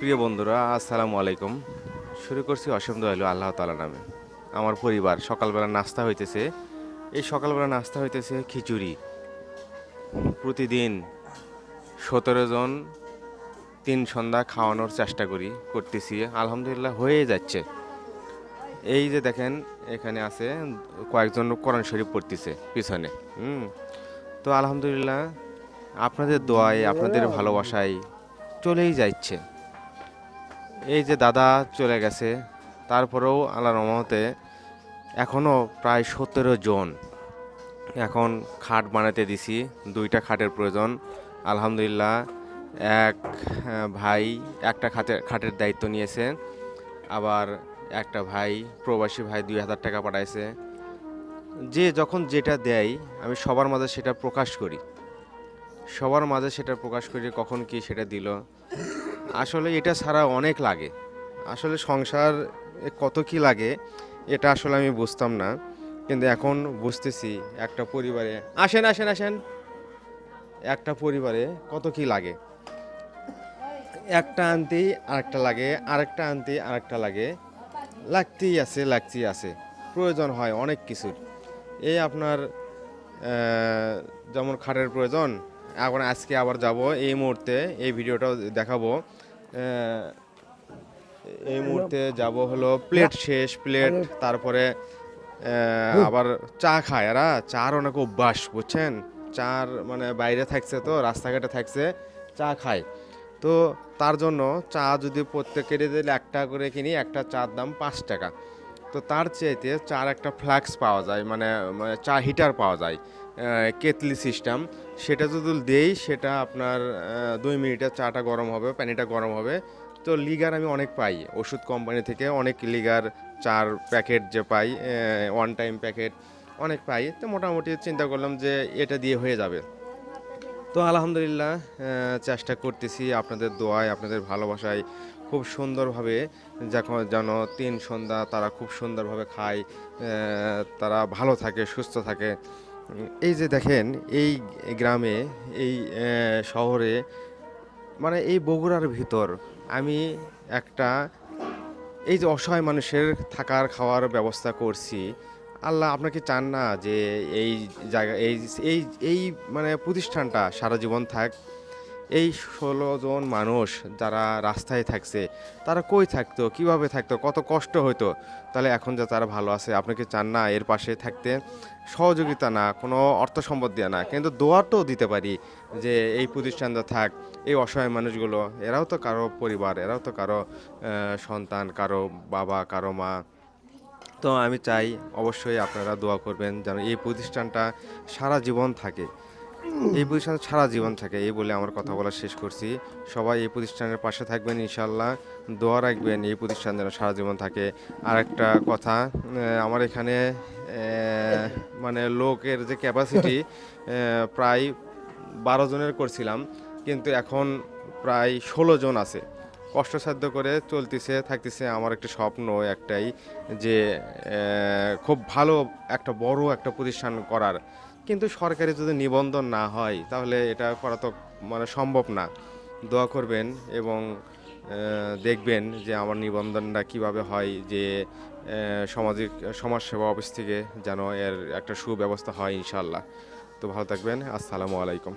প্রিয় বন্ধুরা, আসসালামু আলাইকুম। শুরু করছি অসীম দয়ালু আল্লাহ তালা নামে। আমার পরিবার, সকালবেলা নাস্তা হইতেছে। এই সকালবেলা নাস্তা হইতেছে খিচুড়ি। প্রতিদিন সতেরো জন, তিন সন্ধ্যা খাওয়ানোর চেষ্টা করি, করতেছি। আলহামদুলিল্লাহ হয়ে যাচ্ছে। এই যে দেখেন, এখানে আছে কয়েকজন কোরআন শরীফ পড়তেছে পিছনে। হুম। তো আলহামদুলিল্লাহ, আপনাদের দোয়ায়, আপনাদের ভালোবাসায় চলেই যাচ্ছে। এই যে দাদা চলে গেছে, তারপরেও আল্লাহ রহমতে এখনও প্রায় সতেরো জন এখন খাট বানাতে দিছি, দুইটা খাটের প্রয়োজন। আলহামদুলিল্লাহ, এক ভাই একটা খাটের খাটের দায়িত্ব নিয়েছে, আবার একটা ভাই, প্রবাসী ভাই দুই হাজার টাকা পাঠাইছে। যে যখন যেটা দেয়, আমি সবার মাঝে সেটা প্রকাশ করি। সবার মাঝে সেটা প্রকাশ করি কখন কি সেটা দিল। আসলে এটা ছাড়া অনেক লাগে। আসলে সংসার কত কি লাগে, এটা আসলে আমি বুঝতাম না। কিন্তু এখন বুঝতেছি একটা পরিবারে, আসেন আসেন আসেন। একটা পরিবারে কত কি লাগে? একটা আনতেই আরেকটা লাগে, আরেকটা আনতেই আরেকটা লাগে। লাগতেই আছে লাগতেই আছে। প্রয়োজন হয় অনেক কিছুর। এই আপনার যেমন খাটের প্রয়োজন এখন আজকে আবার যাব। এই মুহূর্তে এই ভিডিওটাও দেখাবো। এই মুহূর্তে যাব হলো প্লেট শেষ প্লেট তারপরে আবার চা খায় এরা চার অনেক অভ্যাস বুঝছেন? চার মানে বাইরে থাকছে তো রাস্তাঘাটে থাকছে চা খায় তো তার জন্য চা যদি প্রত্যেকের দিলে একটা করে কিনি একটা চার দাম পাঁচ টাকা। তো তার চাইতে চার একটা ফ্ল্যাক্স পাওয়া যায় মানে মানে চা হিটার পাওয়া যায় কেতলি সিস্টেম। সেটা যদি দেই, সেটা আপনার দুই মিনিটে চাটা গরম হবে, পানিটা গরম হবে। তো লিগার আমি অনেক পাই, ওষুধ কোম্পানি থেকে অনেক লিগার চার প্যাকেট যে পাই ওয়ান টাইম প্যাকেট, অনেক পাই। তো মোটামুটি চিন্তা করলাম যে এটা দিয়ে হয়ে যাবে। তো আলহামদুলিল্লাহ চেষ্টা করতেছি আপনাদের দোয়ায়, আপনাদের ভালোবাসায়। খুব সুন্দরভাবে যখন যেন তিন সন্ধ্যা তারা খুব সুন্দরভাবে খায় তারা ভালো থাকে, সুস্থ থাকে। এই যে দেখেন, এই গ্রামে, এই শহরে মানে এই বগুড়ার ভিতর আমি একটা এই যে অসহায় মানুষের থাকার, খাওয়ার ব্যবস্থা করছি। আল্লাহ আপনাকে চান না যে এই জায়গা, এই এই এই মানে প্রতিষ্ঠানটা সারা জীবন থাক। এই ষোলো জন মানুষ যারা রাস্তায় থাকছে, তারা কই থাকতো, কীভাবে থাকতো, কত কষ্ট হতো তাহলে এখন যা তারা ভালো আছে আপনাকে চান না এর পাশে থাকতে? সহযোগিতা না, কোনো অর্থ সম্পদ দেওয়া না, কিন্তু দোয়ারটাও দিতে পারি যে এই প্রতিষ্ঠানটা থাক, এই অসহায় মানুষগুলো, এরাও তো কারও পরিবার, এরাও তো কারও সন্তান, কারও বাবা, কারও মা। তো আমি চাই অবশ্যই আপনারা দোয়া করবেন যেন এই প্রতিষ্ঠানটা সারা জীবন থাকে। এই প্রতিষ্ঠান সারা জীবন থাকে, এই বলে আমার কথা বলা শেষ করছি। সবাই এই প্রতিষ্ঠানের পাশে থাকবেন ইনশাল্লাহ দোয়া রাখবেন, এই প্রতিষ্ঠান যেন সারা জীবন থাকে। আর একটা কথা আমার এখানে মানে লোকের যে ক্যাপাসিটি প্রায় বারো জনের করছিলাম, কিন্তু এখন প্রায় ষোলো জন আছে। কষ্টসাধ্য করে চলতেছে, থাকতেছে আমার একটা স্বপ্ন একটাই যে খুব ভালো একটা বড় একটা প্রতিষ্ঠান করার। কিন্তু সরকারি যদি নিবন্ধন না হয়, তাহলে এটা করা তো মানে সম্ভব না। দোয়া করবেন এবং দেখবেন যে আমার নিবন্ধনটা কীভাবে হয়, যে সামাজিক সমাজসেবা অফিস থেকে যেন এর একটা সুব্যবস্থা হয় ইনশাল্লাহ তো ভালো থাকবেন, আসসালামু আলাইকুম।